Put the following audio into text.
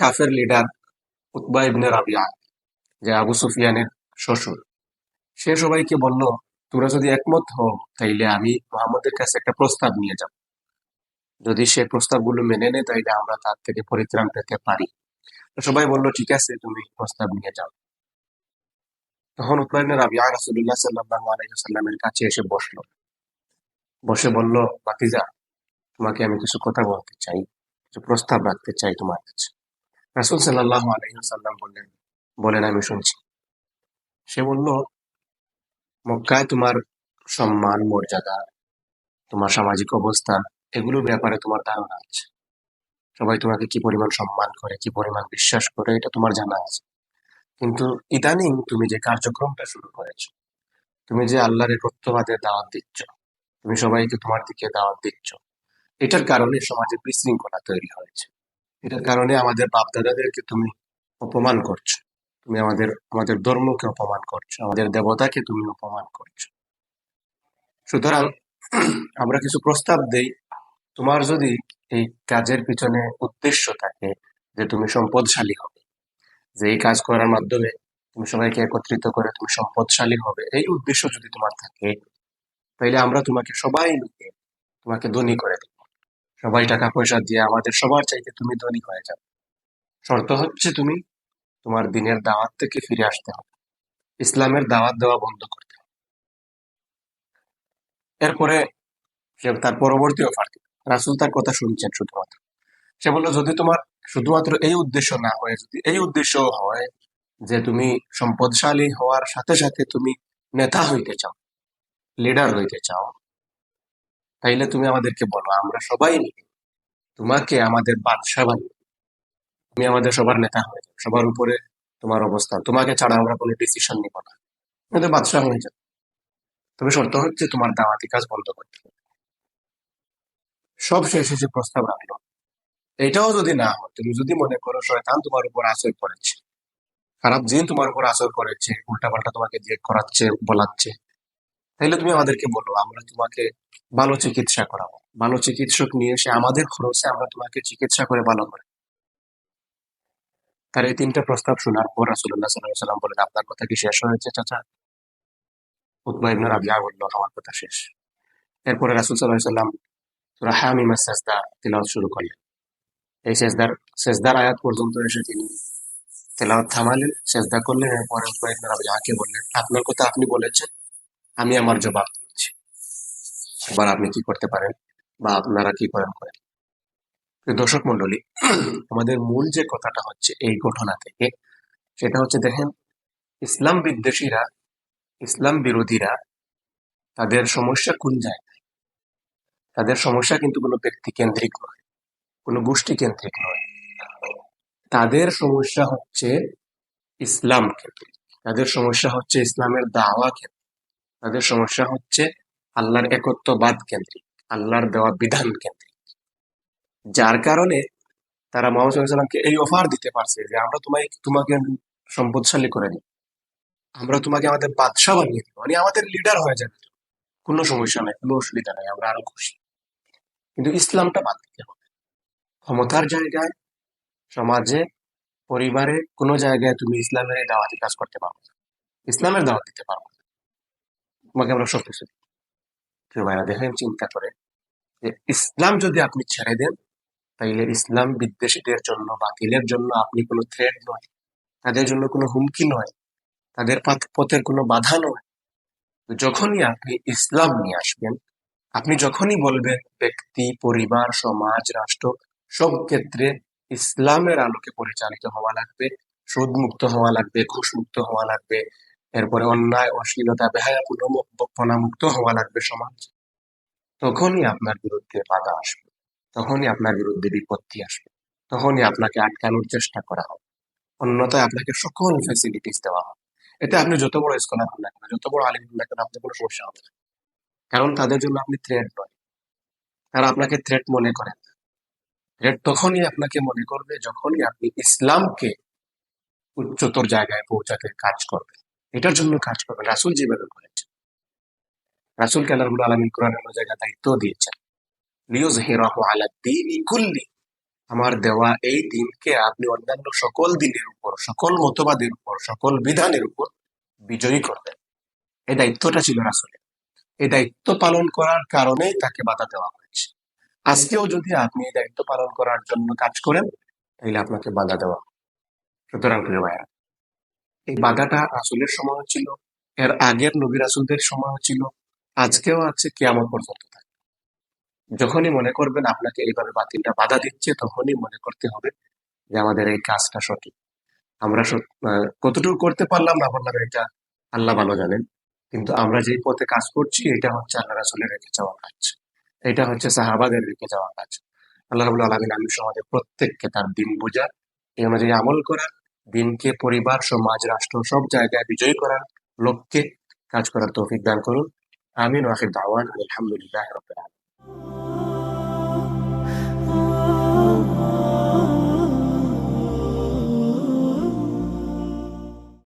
কাফের leader Utba ইবনে রাবিয়া, যে আবু সুফিয়ানের শ্বশুর, সে সবাইকে বলল তোমরা যদি একমত হও, তাইলে আমি মোহাম্মদের কাছে একটা প্রস্তাব নিয়ে যাব। যদি সে প্রস্তাবগুলো মেনে নেয়, তাইলে আমরা তার থেকে পরিত্রাণ পেতে পারি। সবাই বলল, ঠিক আছে, তুমি প্রস্তাব নিয়ে যাও। তখন উতবা ইবনে রাবিয়া রাসূলুল্লাহ সাল্লাল্লাহু আলাইহি ওয়াসাল্লামের কাছে এসে বসল। বসে বলল বাতিজা তোমাকে আমি কিছু কথা বলতে চাই, কিছু প্রস্তাব রাখতে চাই তোমার কাছে। রাসুল সাল্লাহ আলহিহাল্লাম বললেন, বলেন, আমি শুনছি। সে বলল, মক্কায় তোমার সম্মান, মর্যাদা, তোমার সামাজিক অবস্থান এগুলোর ব্যাপারে তোমার ধারণা আছে। সবাই তোমাকে কি পরিমাণ সম্মান করে, কি পরিমাণ বিশ্বাস করে, এটা তোমার জানা আছে। কিন্তু ইদানিং তুমি যে কার্যক্রমটা শুরু করেছ, তুমি যে আল্লাহর একত্ববাদের দাওয়াত দিচ্ছ, তুমি সবাইকে তোমার দিকে দাওয়াত দিচ্ছ, এটার কারণে সমাজে বিশৃঙ্খলা তৈরি হয়েছে। এটার কারণে আমাদের বাপ দাদাদেরকে তুমি অপমান করছ। তুমি আমাদের আমাদের ধর্মকে অপমান করছ, আমাদের দেবতাকে তুমি অপমান করছ। সুতরাং আমরা কিছু প্রস্তাব দেই। তোমার যদি এই কাজের পিছনে উদ্দেশ্য থাকে যে তুমি সম্পদশালী হবে, যে এই কাজ করার মাধ্যমে তুমি সবাইকে একত্রিত করে তুমি সম্পদশালী হবে, এই উদ্দেশ্য যদি তোমার থাকে, তাইলে আমরা তোমাকে সবাই মিলে তোমাকে ধনী করে দেব। সবাই টাকা পয়সা দিয়ে আমাদের সবার চাইতে তুমি ধনী হয়ে যাবে শর্ত হচ্ছে তুমি তোমার দিনের দাওয়াত থেকে ফিরে আসতে হবে। ইসলামের দাওয়াত দেওয়া বন্ধ করতে হবে। এরপরে সে তার পরবর্তী অফার রাসুল তার কথা শুনছেন শুধুমাত্র। সে বলল, যদি তোমার শুধুমাত্র এই উদ্দেশ্য না হয়ে, যদি এই উদ্দেশ্য হয় যে তুমি সম্পদশালী হওয়ার সাথে সাথে তুমি নেতা হইতে চাও লিডার হইতে চাও তাইলে তুমি আমাদেরকে বলো, আমরা সবাই তোমাকে আমাদের বাদশাহ বানিয়ে তুমি আমাদের সবার নেতা হয়ে যাও, সবার উপরে তোমার অবস্থান। তোমাকে ছাড়া আমরা কোনো ডিসিশন নিব না। আমাদের বাদশাহ হয়ে যাও। তবে শর্ত হচ্ছে তোমার দাওয়াতি কাজ বন্ধ করতে হবে। সব শেষ শেষে প্রস্তাব রাখল, এটাও যদি না হয়, তুমি যদি মনে করো শয়তান তোমার উপর আসর করেছে, খারাপ জিন তোমার উপর আসর করেছে, উল্টাপাল্টা তোমাকে যে করাচ্ছে, বলাচ্ছে তাহলে তুমি আমাদেরকে বলো, আমরা তোমাকে ভালো চিকিৎসা করাবো। ভালো চিকিৎসক নিয়ে এসে আমাদের খরচে আমরা তোমাকে চিকিৎসা করে ভালো করে। তার এই তিনটা প্রস্তাব শোনার পর রাসুল্লাহ সাল্লাহ সাল্লাম বলেন, আপনার কথা কি শেষ হয়েছে, চাচা? উৎমা ইবনুর রাবিয়া বলল, আমার কথা শেষ। এরপরে রাসুল সাল্লাহ সাল্লাম সুরা হামিমা সেজদা তিলাওয়াত শুরু করলেন। এই সেজদার সেজদার আয়াত পর্যন্ত এসে তিনি তেলাওয়াত থামালেন, সেজদা করলেন, এরপরে উৎমা ইবনুর রাবিয়াকে বললেন, আপনার কথা আপনি বলেছেন আমি আমার জবাব দিচ্ছি। এবার আপনি কি করতে পারেন বা আপনারা কি করেন করেন। দর্শক মন্ডলী আমাদের মূল যে কথাটা হচ্ছে এই ঘটনা থেকে, সেটা হচ্ছে দেখেন, ইসলাম বিদ্বেষীরা, ইসলাম বিরোধীরা তাদের সমস্যা কোন জায়গায়? তাদের সমস্যা কিন্তু কোনো ব্যক্তি কেন্দ্রিক নয়, কোনো গোষ্ঠী কেন্দ্রিক নয়। তাদের সমস্যা হচ্ছে ইসলাম কেন্দ্রিক। তাদের সমস্যা হচ্ছে ইসলামের দাওয়া কেন্দ্রিক। তাদের সমস্যা হচ্ছে আল্লাহর একত্ববাদ কেন্দ্রিক, আল্লাহর দেওয়া বিধান কেন্দ্রিক। যার কারণে তারা মোহাম্মদ সাল্লামকে এই অফার দিতে পারছে যে আমরা তোমায়, তোমাকে সম্পদশালী করে দিই আমরা তোমাকে আমাদের বাদশাহ বানিয়ে দিব। মানে আমাদের লিডার হয়ে যাবে। কোনো সমস্যা নাই, কোনো অসুবিধা নাই, আমরা আরও খুশি। কিন্তু ইসলামটা বাদ দিতে হবে। ক্ষমতার জায়গায়, সমাজে, পরিবারে কোনো জায়গায় তুমি ইসলামের দাওয়াতি কাজ করতে পারো না। ইসলামের দাওয়াত দিতে পারো তোমাকে আমরা সব কিছু ভাইরা দেখেন চিন্তা করে। যে ইসলাম যদি আপনি ছেড়ে দেন, তাইলে ইসলাম বিদ্বেষীদের জন্য, বাতিলের জন্য আপনি কোনো থ্রেড নয়। তাদের জন্য কোনো হুমকি নয়। তাদের পথের কোনো বাধা নয়। যখনই আপনি ইসলাম নিয়ে আসবেন, আপনি যখনই বলবেন ব্যক্তি, পরিবার, সমাজ, রাষ্ট্র, সব ক্ষেত্রে ইসলামের আলোকে পরিচালিত হওয়া লাগবে সুদ মুক্ত হওয়া লাগবে ঘুষ মুক্ত হওয়া লাগবে। এরপরে অন্যায়, অশ্লীলতা, বেহায়াপূর্ণ মুক্ত হওয়া লাগবে সমাজ। তখনই আপনার বিরুদ্ধে বাধা আসবে। তখনই আপনার বিরুদ্ধে বিপত্তি আসবে। তখনই আপনাকে আটকানোর চেষ্টা করা হবে। অন্যথায় আপনাকে সকল ফ্যাসিলিটিস দেওয়া হবে। এতে আপনি যত বড় স্কলার হন না কেন, যত বড় আলিম হন না কেন, আপনার কোনো সমস্যা হবে কারণ তাদের জন্য আপনি থ্রেট নয়। তারা আপনাকে থ্রেট মনে করেন থ্রেট তখনই আপনাকে মনে করবে যখনই আপনি ইসলামকে উচ্চতর জায়গায় পৌঁছাতে কাজ করবেন। এটার জন্য কাজ করবেন রাসুল যেভাবে করেছেন রাসুল কালামুল আলমিন কোরআন জায়গায় দায়িত্ব দিয়েছেন। নিউজ হিরাহু আলা দিনই কুল্লি। আমার দেওয়া এই দিনকে আপনি অন্যান্য সকল দিনের উপর, সকল মতবাদের উপর, সকল বিধানের উপর বিজয়ী করবেন। এই দায়িত্বটা ছিল রাসুলের। এই দায়িত্ব পালন করার কারণেই তাকে বাধা দেওয়া হয়েছে। আজকেও যদি আপনি এই দায়িত্ব পালন করার জন্য কাজ করেন, তাহলে আপনাকে বাধা দেওয়া। সুতরাং প্রিয় ভাইয়া এই বাধাটা রাসুলের সময় ছিল এর আগের নবী রাসুলদের সময় ছিল আজকেও আছে কেমন পর্যন্ত যখনই মনে করবেন আপনাকে এইভাবে বাতিলটা বাধা দিচ্ছে, তখনই মনে করতে হবে যে আমাদের এই কাজটা সঠিক। আমরা কতটুকু করতে পারলাম না পারলাম এটা আল্লাহ ভালো জানেন। কিন্তু আমরা যেই পথে কাজ করছি, এটা হচ্ছে আল্লাহ রাসুলের রেখে যাওয়া কাজ। এটা হচ্ছে সাহাবাদের রেখে যাওয়া কাজ। আল্লাহ রাবুল আলমিন আমি সমাজের প্রত্যেককে তার দিন বোঝার, এই অনুযায়ী আমল করার দিনকে পরিবার, সমাজ, রাষ্ট্র সব জায়গায় বিজয়ী করার লক্ষ্যে কাজ করার তৌফিক দান করুন। আমিন ওয়াকিব দাওয়ান। আলহামদুলিল্লাহ রবিল